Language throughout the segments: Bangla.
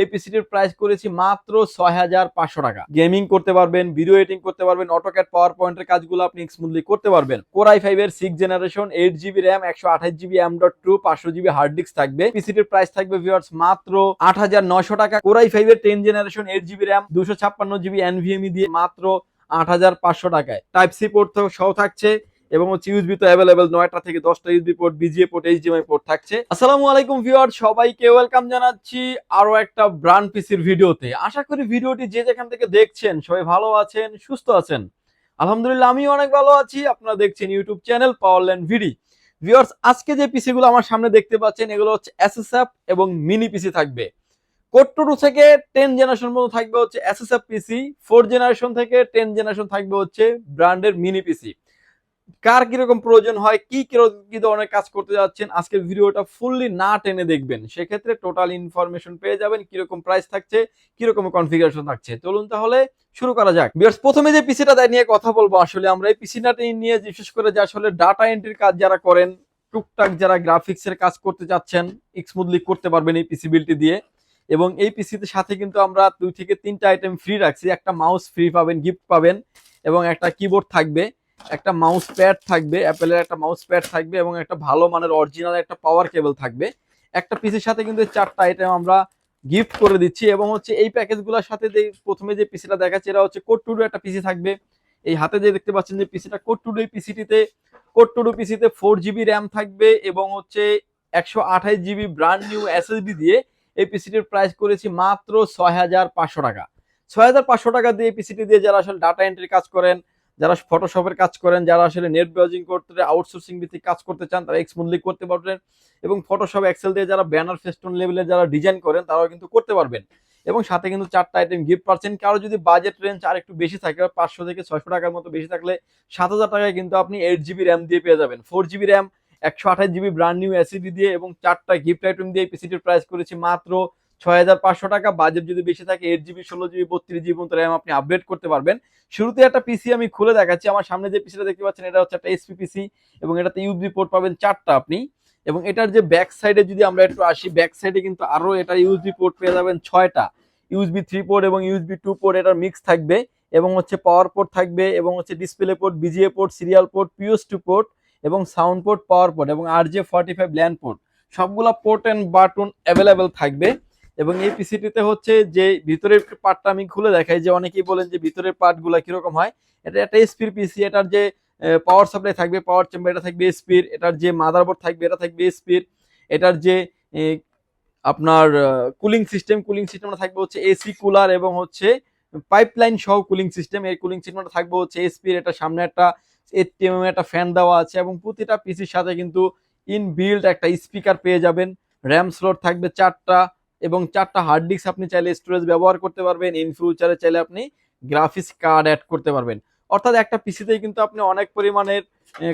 এই পিসিটির প্রাইস করেছি মাত্র ছয় হাজার পাঁচশো টাকা। গেমিং করতে পারবেন ভিডিও এডিটিং করতে পারবেন অটোক্যাট পাওয়ার পয়েন্টের কাজগুলো আপনি স্মুথলি করতে পারবেন। কোরাই ফাইভ এর six generation eight GB RAM একশো আঠাশ জিবি এম ডট টু পাঁচশো জিবি হার্ড ডিস্ক থাকবে। পিসিটির প্রাইস থাকবে ভিওয়ার্স মাত্র আট হাজার নয়শো টাকা। কোরাই ফাইভ এর ten generation eight GB RAM দুশো ছাপ্পান্ন জিবি এনভিএমই দিয়ে মাত্র আট হাজার পাঁচশো টাকায়। টাইপ সি পোর্ট সহ থাকছে। এবং হচ্ছে ইউজবি তো অ্যাভেলেবেল নয়টা থেকে দশটা USB port VGA port HDMI port থাকছে। আসসালামু আলাইকুম ভিউয়ার সবাইকে ওয়েলকাম জানাচ্ছি আরও একটা ব্র্যান্ড পিসির ভিডিওতে। আশা করি ভিডিওটি যে যেখান থেকে দেখছেন সবাই ভালো আছেন, সুস্থ আছেন। আলহামদুলিল্লাহ আমি অনেক ভালো আছি। আপনারা দেখছেন ইউটিউব চ্যানেল পাওয়ারল্যান্ড ভিডি ভিউয়ার্স আজকে যে পিসি গুলো আমার সামনে দেখতে পাচ্ছেন, এগুলো হচ্ছে এসএসএফ এবং মিনি পিসি থাকবে। কোড টু টু থেকে টেন জেনারেশন পর্যন্ত থাকবে হচ্ছে এসএসএফ পিসি ফোর জেনারেশন থেকে টেন জেনারেশন থাকবে হচ্ছে ব্র্যান্ডের মিনি পিসি কার কীরকম প্রয়োজন হয়, কি কি ধরনের কাজ করতে যাচ্ছেন, আজকের ভিডিওটা ফুললি না টেনে দেখবেন। সেক্ষেত্রে টোটাল ইনফরমেশন পেয়ে যাবেন, কীরকম প্রাইস থাকছে, কীরকম কনফিগারেশন থাকছে। চলুন তাহলে শুরু করা যাক। বিয়ার্স প্রথমে যে পিসিটা দেয় নিয়ে কথা বলব আসলে। আমরা এই পিসিটা নিয়ে বিশেষ করে যে আসলে ডাটা এন্ট্রির কাজ যারা করেন, টুকটাক যারা গ্রাফিক্স এর কাজ করতে যাচ্ছেন স্মুথলি করতে পারবেন এই পিসি বিলটি দিয়ে। এবং এই পিসিতে সাথে কিন্তু আমরা দুই থেকে তিনটা আইটেম ফ্রি রাখছি। একটা মাউস ফ্রি পাবেন গিফট পাবেন, এবং একটা কিবোর্ড থাকবে। একটা মাউস প্যাড থাকবে অ্যাপেলের একটা মাউস প্যাড থাকবে এবং একটা ভালো মানের অরিজিনাল একটা পাওয়ার কেবল থাকবে। একটা পিসির সাথে কিন্তু চারটা আইটেম আমরা গিফট করে দিচ্ছি এবং হচ্ছে এই প্যাকেজগুলোর সাথে যে প্রথমে যে পিসিটা দেখাচ্ছে, এটা হচ্ছে কোড টুডু একটা পিসি থাকবে। এই হাতে যে দেখতে পাচ্ছেন যে পিসিটা কোড টুডু এই পিসিটিতে কোড টুডু পিসিতে ফোর জিবি র্যাম থাকবে এবং হচ্ছে একশো আঠাশ জিবি ব্র্যান্ড নিউ এসএসডি দিয়ে এই পিসিটির প্রাইস করেছি মাত্র ছয় হাজার পাঁচশো টাকা। ছয় হাজার পাঁচশো টাকা দিয়ে পিসিটি দিয়ে যারা আসলে ডাটা এন্ট্রি কাজ করেন যারা ফটোশপের কাজ করেন, যারা আসলে নেট ব্রাউজিং করতে আউটসোর্সিং ভিত্তিক কাজ করতে চান, তারা স্মুথলি করতে পারবেন এবং ফটোশপ এক্সেল দিয়ে যারা ব্যানার ফেস্টন লেভেলে যারা ডিজাইন করেন, তারাও কিন্তু করতে পারবেন। এবং সাথে কিন্তু চারটা আইটেম গিফট পাচ্ছেন। কারও যদি বাজেট রেঞ্জ আর একটু বেশি থাকে, পাঁচশো থেকে ছয়শো টাকার মতো বেশি থাকলে সাত হাজার টাকায় কিন্তু আপনি এইট জিবি র্যাম দিয়ে পেয়ে যাবেন। ফোর জিবি র্যাম একশো আঠাশ জিবি ব্র্যান্ড নিউ এসিডি দিয়ে এবং চারটা গিফট আইটেম দিয়ে পিসিটির প্রাইস করেছি মাত্র ছয় হাজার পাঁচশো টাকা বাজেট যদি বেশি থাকে এইট জিবি ষোলো জিবি বত্রিশ জিবি মতো র্যাম আপনি আপডেট করতে পারবেন। শুরুতে একটা পিসি আমি খুলে দেখাচ্ছি। আমার সামনে যে পিসিটা দেখতে পাচ্ছেন, এটা হচ্ছে একটা এসপি পিসি এবং এটাতে ইউবি পোর্ট পাবেন চারটা আপনি। এবং এটার যে ব্যাক সাইডে যদি আমরা একটু আসি ব্যাক সাইডে কিন্তু আরও এটা ইউএসবি পোর্ট পেয়ে যাবেন ছয়টা। ইউএসবি থ্রি পোর্ট এবং ইউএসবি টু পোর্ট এটার মিক্স থাকবে এবং হচ্ছে পাওয়ার পোর্ট থাকবে এবং হচ্ছে display port VGA port serial port P S two port এবং সাউন্ড পোর্ট পাওয়ার পোর্ট এবং R J forty five LAN port সবগুলা পোর্ট অ্যান্ড বাটন অ্যাভেলেবেল থাকবে। এবং এই পিসিটিতে হচ্ছে যে ভিতরের পার্টটা আমি খুলে দেখাই, যে অনেকেই বলেন যে ভিতরের পার্টগুলো কীরকম হয়। এটা একটা এসপির পিসি এটার যে পাওয়ার সাপ্লাই থাকবে পাওয়ার চেম্বার এটা থাকবে এসপির এটার যে মাদারবোর্ড থাকবে এটা থাকবে এসপির এটার যে আপনার কুলিং সিস্টেম কুলিং সিস্টেমটা থাকবে হচ্ছে এসি কুলার এবং হচ্ছে পাইপলাইন সহ কুলিং সিস্টেম এই কুলিং সিস্টেমটা থাকবে হচ্ছে এসপির এটা সামনে একটা এটিএম একটা ফ্যান দেওয়া আছে এবং প্রতিটা পিসির সাথে কিন্তু ইন বিল্ড একটা স্পিকার পেয়ে যাবেন। র্যাম স্লট থাকবে চারটা এবং চারটা হার্ড ডিস্ক আপনি চাইলে স্টোরেজ ব্যবহার করতে পারবেন। ইন ফিউচারে চাইলে আপনি গ্রাফিক্স কার্ড অ্যাড করতে পারবেন। অর্থাৎ একটা পিসিতেই কিন্তু আপনি অনেক পরিমাণের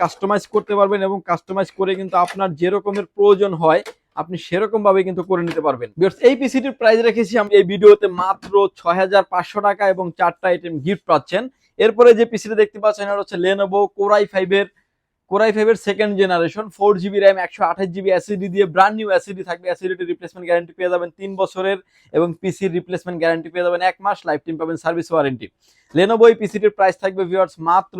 কাস্টমাইজ করতে পারবেন এবং কাস্টমাইজ করে কিন্তু আপনার যে রকমের প্রয়োজন হয়, আপনি সেরকম ভাবে কিন্তু করে নিতে পারবেন। এই পিসিটির প্রাইস রেখেছি আমি এই ভিডিওতে মাত্র ছয় হাজার পাঁচশো টাকা এবং চারটা আইটেম গিফট পাচ্ছেন। এরপরে যে পিসিটা দেখতে পাচ্ছেন, এটা হচ্ছে লেনোভো কোরাই ফাইভের কোরাই ফাইভের second generation four GB RAM একশো আঠাশ জিবি অ্যাসিডি দিয়ে ব্র্যান্ড নিউ অ্যাসিডি থাকবে। অ্যাসিডিটি রিপ্লেসমেন্ট গ্যারান্টি পেয়ে যাবেন তিন বছরের এবং পিসির রিপ্লেসমেন্ট গ্যারান্টি পেয়ে যাবেন এক মাস লাইফ টাইম পাবেন সার্ভিস ওয়ারেন্টি লেনোভো এই পিসিটির প্রাইস থাকবে ভিওয়ার্স মাত্র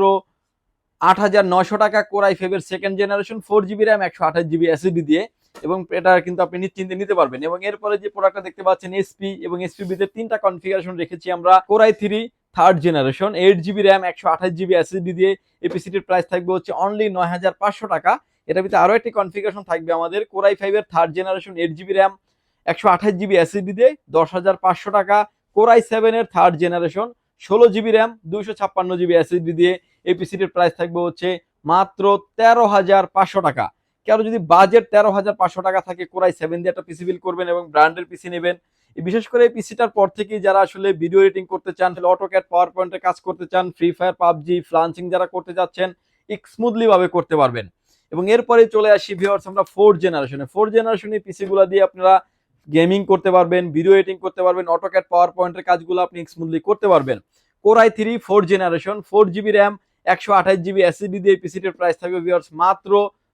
আট হাজার নশো টাকা। কোরাই ফাইভের second generation four GB RAM একশো আঠাশ জিবি অ্যাসিডি দিয়ে এবং এটা কিন্তু আপনি নিশ্চিন্তে নিতে পারবেন। এবং এরপরে যে প্রোডাক্টটা দেখতে পাচ্ছেন এসপি এবং এসপি তে তিনটা কনফিগারেশন রেখেছি আমরা। Core i three third generation eight GB RAM একশো আঠাশ জিবি এসএসডি দিয়ে এপিসিটির প্রাইস থাকবে হচ্ছে অনলি নয় হাজার পাঁচশো টাকা। এটার ভিতরে আরও একটি কনফিগারেশন থাকবে আমাদের কোরাই ফাইভের third generation eight GB RAM একশো আঠাশ জিবি এসএসডি দিয়ে দশ হাজার পাঁচশো টাকা। কোরাই সেভেনের থার্ড জেনারেশন ষোলো জিবি র্যাম দুইশো ছাপ্পান্ন জিবি এসএসডি দিয়ে এপিসিটির প্রাইস থাকবে হচ্ছে মাত্র তেরো হাজার পাঁচশো টাকা। কারও যদি বাজেট তেরো হাজার পাঁচশো টাকা থাকে, কোরাই সেভেন দিয়ে একটা পিসি বিল করবেন এবং ব্র্যান্ডের পিসি নেবেন। বিশেষ করে এই পিসিটার পর থেকে যারা আসলে ভিডিও এডিটিং করতে চান অটোক্যাট পাওয়ার পয়েন্টে কাজ করতে চান ফ্রি ফায়ার পাবজি ফ্লান্সিং যারা করতে যাচ্ছেন স্মুথলি ভাবে করতে পারবেন। এবং এরপরে চলে আসি ভিউয়ার্স আমরা ফোর জেনারেশনে ফোর জেনারেশনের পিসিগুলো দিয়ে আপনারা গেমিং করতে পারবেন ভিডিও এডিটিং করতে পারবেন অটোক্যাট পাওয়ার পয়েন্টের কাজগুলো আপনি স্মুথলি করতে পারবেন। Core i three four generation four GB RAM একশো আঠাশ জিবি এসিডি দিয়ে পিসিটির প্রাইস থাকবে ভিউয়ার্স মাত্র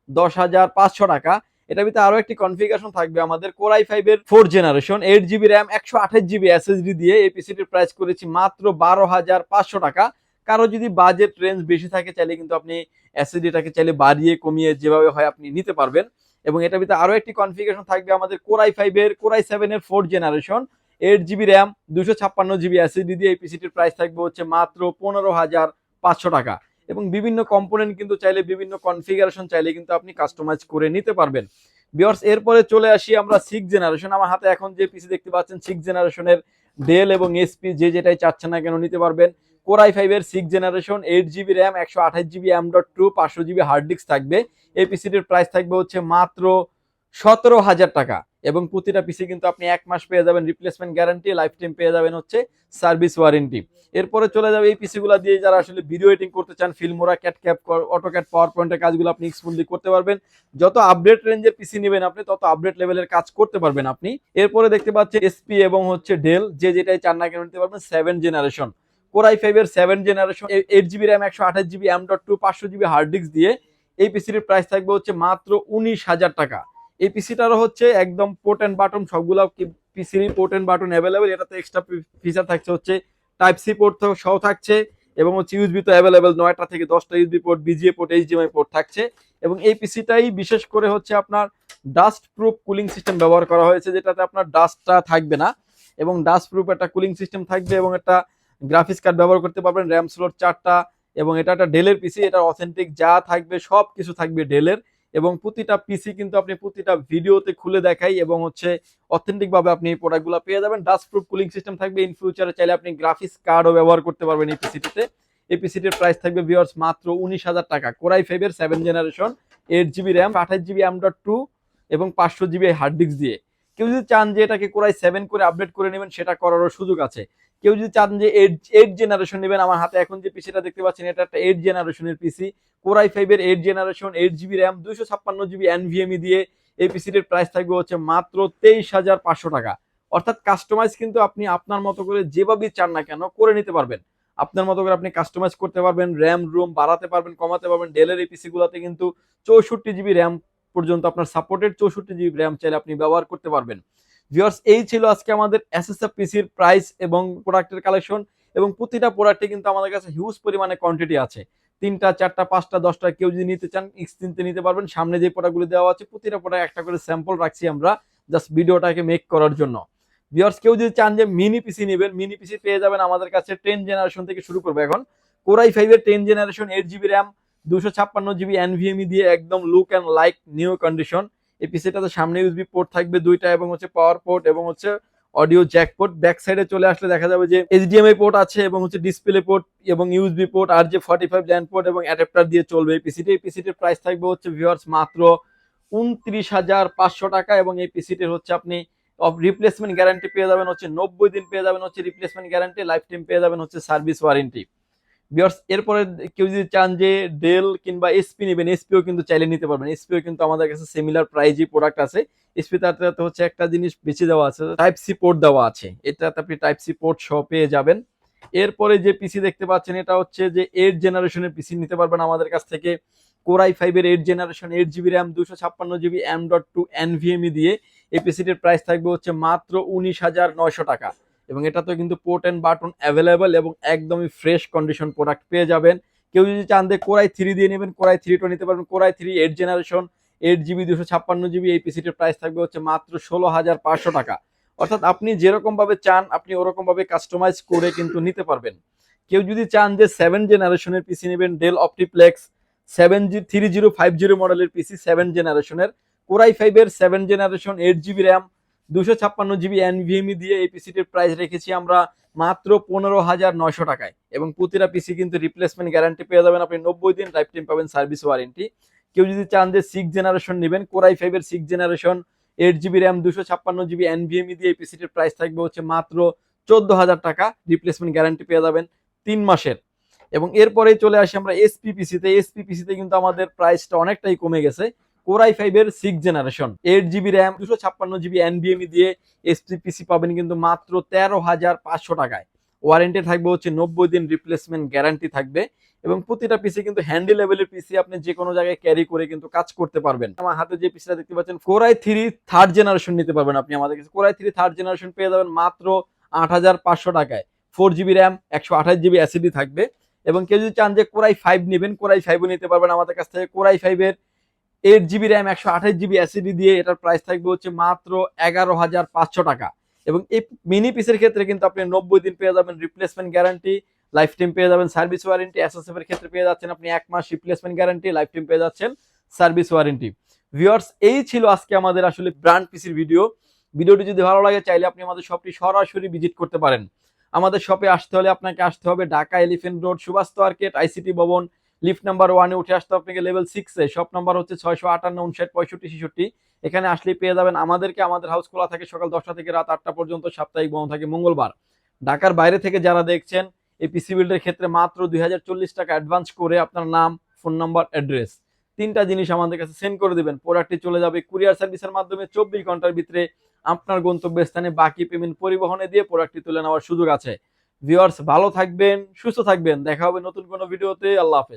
দশ হাজার পাঁচশো টাকা। এটা ভিতরে আরও একটি কনফিগারেশন থাকবে আমাদের কোরাই ফাইভ এর four generation eight GB RAM একশো আঠাশ জিবি এসএসডি দিয়ে এই পিসিটির প্রাইস করেছি মাত্র বারো হাজার পাঁচশো টাকা। কারও যদি বাজেট রেঞ্জ বেশি থাকে, চাইলে কিন্তু আপনি এসএসডিটাকে চাইলে বাড়িয়ে কমিয়ে যেভাবে হয় আপনি নিতে পারবেন। এবং এটা ভিতরে আরও একটি কনফিগারেশন থাকবে আমাদের কোরাই ফাইভ এর কোরাই সেভেন এর four generation eight GB RAM দুশো ছাপ্পান্ন জিবি এসএসডি দিয়ে এই পিসিটির প্রাইস থাকবে হচ্ছে মাত্র পনেরো হাজার পাঁচশো টাকা। এবং বিভিন্ন কম্পোনেন্ট কিন্তু চাইলে, বিভিন্ন কনফিগারেশন চাইলে কিন্তু আপনি কাস্টমাইজ করে নিতে পারবেন। বিয়ার্স এরপরে চলে আসি আমরা সিক্স জেনারেশন আমার হাতে এখন যে পিসি দেখতে পাচ্ছেন সিক্স জেনারেশনের ডেল এবং এসপি যে যেটাই চাচ্ছে না কেন নিতে পারবেন। কোরাই ফাইভের six generation eight GB RAM একশো আঠাশ জিবি এম ডট টু পাঁচশো জিবি হার্ড ডিস্ক থাকবে। এই পিসিটির প্রাইস থাকবে হচ্ছে মাত্র সতেরো হাজার টাকা। এবং প্রতিটা পিসি কিন্তু আপনি এক মাস পেয়ে যাবেন রিপ্লেসমেন্ট গ্যারান্টি লাইফ টাইম পেয়ে যাবেন হচ্ছে সার্ভিস ওয়ারেন্টি এরপরে চলে যাবে এই পিসিগুলো দিয়ে যারা আসলে ভিডিও এডিটিং করতে চান Filmora cat cap AutoCAD power পয়েন্টের কাজগুলো আপনি স্মুথলি করতে পারবেন। যত আপডেট রেঞ্জের পিসি নেবেন আপনি, তত আপডেট লেভেলের কাজ করতে পারবেন আপনি। এরপরে দেখতে পাচ্ছেন এসপি এবং হচ্ছে ডেল যে যেটাই চান না কেন নিতে পারবেন seven generation core i five এর seven generation eight GB RAM একশো আঠাশ জিবি এম ডট টু পাঁচশো জিবি হার্ড ডিস্ক দিয়ে এই পিসির প্রাইস থাকবে হচ্ছে মাত্র উনিশ হাজার টাকা। এই পিসিটারও হচ্ছে একদম পোর্ট অ্যান্ড বাটন সবগুলো পিসির পোর্ট অ্যান্ড বাটন অ্যাভেলেবেল এটাতে এক্সট্রা ফিচার থাকছে হচ্ছে টাইপ সি পোর্ট সহ থাকছে এবং হচ্ছে ইউজবি তো অ্যাভেলেবেল নয়টা থেকে দশটা USB port VGA port HDMI port থাকছে এবং এই পিসিটাই বিশেষ করে হচ্ছে আপনার ডাস্ট প্রুফ কুলিং সিস্টেম ব্যবহার করা হয়েছে, যেটাতে আপনার ডাস্টটা থাকবে না এবং ডাস্ট প্রুফ একটা কুলিং সিস্টেম থাকবে এবং একটা গ্রাফিক্স কার্ড ব্যবহার করতে পারবেন র্যাম স্লোট চারটা এবং এটা একটা ডেলের পিসি এটা অথেন্টিক যা থাকবে সব কিছু থাকবে ডেলের এবং প্রতিটা পিসি কিন্তু আপনি প্রতিটা ভিডিওতে খুলে দেখাই এবং হচ্ছে অথেন্টিক ভাবে আপনি এই প্রোডাক্টগুলো পেয়ে যাবেন। ডাস্ট প্রুফ কুলিং সিস্টেম থাকবে। ইন ফিউচারে চাইলে আপনি গ্রাফিক্স কার্ডও ব্যবহার করতে পারবেন এই পিসিটিতে এই পিসিটির প্রাইস থাকবে ভিওর্স মাত্র উনিশ হাজার টাকা। কোরাই ফাইভের seven generation eight GB RAM আঠাশ জিবি এম ডট টু এবং পাঁচশো জিবি হার্ড ডিস্ক দিয়ে। কেউ যদি চান যে এটাকে কোরাই সেভেন করে আপডেট করে নেবেন, সেটা করারও সুযোগ আছে। কেউ যদি চান যে এইট এইট জেনারেশন নেবেন, আমার হাতে এখন যে পিসিটা দেখতে পাচ্ছেন, এটা একটা এইট জেনারেশনের পিসি কোরাই ফাইভের eight generation eight GB RAM দুইশো ছাপ্পান্ন জিবি এনভিএমই দিয়ে এই পিসিটির প্রাইস থাকবে হচ্ছে মাত্র তেইশ হাজার পাঁচশো টাকা। অর্থাৎ কাস্টমাইজ কিন্তু আপনি আপনার মতো করে যেভাবেই চান না কেন করে নিতে পারবেন। আপনার মতো করে আপনি কাস্টমাইজ করতে পারবেন র্যাম রুম বাড়াতে পারবেন, কমাতে পারবেন। ডেলের এই পিসি গুলোতে কিন্তু চৌষট্টি জিবি র্যাম পর্যন্ত আপনার সাপোর্টেড চৌষট্টি জিবি র্যাম চাইলে আপনি ব্যবহার করতে পারবেন। ভিউয়ার্স এই ছিল আজকে আমাদের এসএসএফ পিসির প্রাইস এবং প্রোডাক্টের কালেকশন এবং প্রতিটা প্রোডাক্টে কিন্তু আমাদের কাছে হিউজ পরিমাণে কোয়ান্টিটি আছে। তিনটা, চারটা, পাঁচটা, দশটা কেউ যদি নিতে চান কিনতে নিতে পারবেন। সামনে যে প্রোডাক্টগুলো দেওয়া আছে, প্রতিটা প্রোডাক্ট একটা করে স্যাম্পল রাখছি আমরা জাস্ট ভিডিওটাকে মেক করার জন্য। ভিউয়ার্স কেউ যদি চান যে মিনি পিসি নেবেন মিনি পিসি পেয়ে যাবেন আমাদের কাছে টেন জেনারেশন থেকে শুরু করব এখন। কোরাই ফাইভের ten generation eight GB RAM দুশো ছাপ্পান্ন জিবি এনভিএমই দিয়ে একদম look and like new condition এই পিসিটাতে সামনে ইউএসবি পোর্ট থাকবে দুইটা, এবং হচ্ছে পাওয়ার পোর্ট এবং হচ্ছে অডিও জ্যাক পোর্ট ব্যাক সাইডে চলে আসলে দেখা যাবে যে এইচডিএমআই পোর্ট আছে এবং হচ্ছে ডিসপ্লে পোর্ট এবং ইউএসবি পোর্ট আর যে ফর্টি ফাইভ ল্যান্ড পোর্ট এবং অ্যাডাপ্টার দিয়ে চলবে এই পিসিটি এই পিসিটির প্রাইস থাকবে হচ্ছে ভিউয়ার্স মাত্র উনত্রিশ হাজার পাঁচশো টাকা এবং এই পিসিটির হচ্ছে আপনি রিপ্লেসমেন্ট গ্যারান্টি পেয়ে যাবেন, হচ্ছে নব্বই দিন পেয়ে যাবেন হচ্ছে রিপ্লেসমেন্ট গ্যারান্টি লাইফ টাইম পেয়ে যাবেন হচ্ছে সার্ভিস ওয়ারেন্টি বিয়ার্স এরপরে কেউ যদি চান যে ডেল কিংবা এসপি নেবেন এসপিও কিন্তু চাইলে নিতে পারবেন। এসপিও কিন্তু আমাদের কাছে সিমিলার প্রাইজই প্রোডাক্ট আছে। এসপি তাতে হচ্ছে একটা জিনিস বেশি দেওয়া আছে টাইপ সি পোর্ট দেওয়া আছে। এটাতে আপনি টাইপ সি পোর্ট সহ পেয়ে যাবেন। এরপরে যে পিসি দেখতে পাচ্ছেন, এটা হচ্ছে যে এইট জেনারেশনের পিসি নিতে পারবেন আমাদের কাছ থেকে। কোরাই ফাইভের eight generation eight GB RAM দুশো ছাপ্পান্ন GB M dot two NVMe দিয়ে এই পিসিটির প্রাইস থাকবে হচ্ছে মাত্র উনিশ হাজার নয়শো টাকা। এবং এটা তো কিন্তু পোর্ট অ্যান্ড বাটন অ্যাভেলেবেল এবং একদমই ফ্রেশ কন্ডিশন প্রোডাক্ট পেয়ে যাবেন। কেউ যদি চান যে কোরাই থ্রি দিয়ে নেবেন কোরাই থ্রিটা নিতে পারবেন। Core i three eight generation eight GB দুশো ছাপ্পান্ন জিবি এই পিসিটির প্রাইস থাকবে হচ্ছে মাত্র ষোলো হাজার পাঁচশো টাকা। অর্থাৎ আপনি যেরকমভাবে চান, আপনি ওরকমভাবে কাস্টমাইজ করে কিন্তু নিতে পারবেন। কেউ যদি চান যে সেভেন জেনারেশনের পিসি নেবেন Dell OptiPlex seven G three zero five zero মডেলের পিসি সেভেন জেনারেশনের কোরাই ফাইভের seven generation eight GB RAM দুশো ছাপ্পান্ন জিবি এনভিএমই দিয়ে এই পিসিটির প্রাইস রেখেছি আমরা মাত্র পনেরো হাজার নয়শো টাকায়। এবং প্রতিটা পিসি কিন্তু রিপ্লেসমেন্ট গ্যারান্টি পেয়ে যাবেন। আপনি নব্বই দিন লাইফ টাইম পাবেন সার্ভিস ওয়ারেন্টি কেউ যদি চান যে সিক্স জেনারেশন নেবেন কোরাই ফাইভের six generation eight GB RAM দুশো ছাপ্পান্ন জিবি এনভিএমই দিয়ে এই পিসিটির প্রাইস থাকবে হচ্ছে মাত্র চোদ্দ হাজার টাকা। রিপ্লেসমেন্ট গ্যারান্টি পেয়ে যাবেন তিন মাসের। এবং এরপরেই চলে আসি আমরা এসপি পিসিতে এসপি পিসিতে কিন্তু আমাদের প্রাইসটা অনেকটাই কমে গেছে। কোরাই ফাইভের six generation eight GB RAM দুশো ছাপ্পান্ন জিবি এনবিএমই দিয়ে এসপি পিসি পাবেন কিন্তু মাত্র তেরো হাজার পাঁচশো টাকায়। ওয়ারেন্টি থাকবে হচ্ছে নব্বই দিন রিপ্লেসমেন্ট গ্যারান্টি থাকবে এবং প্রতিটা পিসি কিন্তু হ্যান্ডি লেভেলের পিসি আপনি যে কোনো জায়গায় ক্যারি করে কিন্তু কাজ করতে পারবেন। আমার হাতে যে পিসিটা দেখতে পাচ্ছেন কোরাই থ্রি থার্ড জেনারেশন নিতে পারবেন আপনি আমাদের কাছে। কোরাই থ্রি থার্ড জেনারেশন পেয়ে যাবেন মাত্র আট হাজার পাঁচশো টাকায়। ফোর জিবি র্যাম একশো আঠাশ জিবি অ্যাসিডি থাকবে এবং কেউ যদি চান যে কোরাই ফাইভ নেবেন কোরাই ফাইভও নিতে পারবেন আমাদের কাছ থেকে। কোরাই ফাইভের এইট জিবি র্যাম একশো আঠাশ জিবি অ্যাসিডি দিয়ে এটার প্রাইস থাকবে হচ্ছে মাত্র এগারো হাজার পাঁচশো টাকা। এবং এই মিনি পিসের ক্ষেত্রে কিন্তু আপনি নব্বই দিন পেয়ে যাবেন রিপ্লেসমেন্ট গ্যারান্টি লাইফ টাইম পেয়ে যাবেন সার্ভিস ওয়ারেন্টি এসএসএফ এর ক্ষেত্রে পেয়ে যাচ্ছেন আপনি এক মাস রিপ্লেসমেন্ট গ্যারান্টি লাইফ টাইম পেয়ে যাচ্ছেন সার্ভিস ওয়ারেন্টি ভিউয়ার্স এই ছিল আজকে আমাদের আসলে ব্র্যান্ড পিসির ভিডিও ভিডিওটি যদি ভালো লাগে, চাইলে আপনি আমাদের শপটি সরাসরি ভিজিট করতে পারেন। আমাদের শপে আসতে হলে আপনাকে আসতে হবে Dhaka Elephant Road Subhash market ICT ভবন লিফট নাম্বার ওয়ানে উঠে আসতে আপনাকে লেভেল সিক্সে শপ নাম্বার হচ্ছে ছয়শো আটান্ন, উনষাট, পঁয়ষট্টি, ছেষট্টি। এখানে আসলে পেয়ে যাবেন আমাদেরকে, আমাদের হাউস খোলা থাকে সকাল দশটা থেকে রাত আটটা পর্যন্ত, সাপ্তাহিক বন্ধ থাকে মঙ্গলবার। ঢাকার বাইরে থেকে যারা দেখছেন, এই পিসি বিল্ডের ক্ষেত্রে মাত্র দুই হাজার চল্লিশ টাকা অ্যাডভান্স করে আপনার নাম ফোন নাম্বার অ্যাড্রেস তিনটা জিনিস আমাদের কাছে সেন্ড করে দিবেন। প্রোডাক্টটি চলে যাবে কুরিয়ার সার্ভিসের মাধ্যমে চব্বিশ ঘণ্টার ভিতরে আপনার গন্তব্যস্থানে বাকি পেমেন্ট পরিবহনে দিয়ে প্রোডাক্টটি তুলে নেওয়ার সুযোগ আছে। ভিউয়ার্স ভালো থাকবেন, সুস্থ থাকবেন। দেখা হবে নতুন কোনো ভিডিওতে আল্লাহ হাফেজ।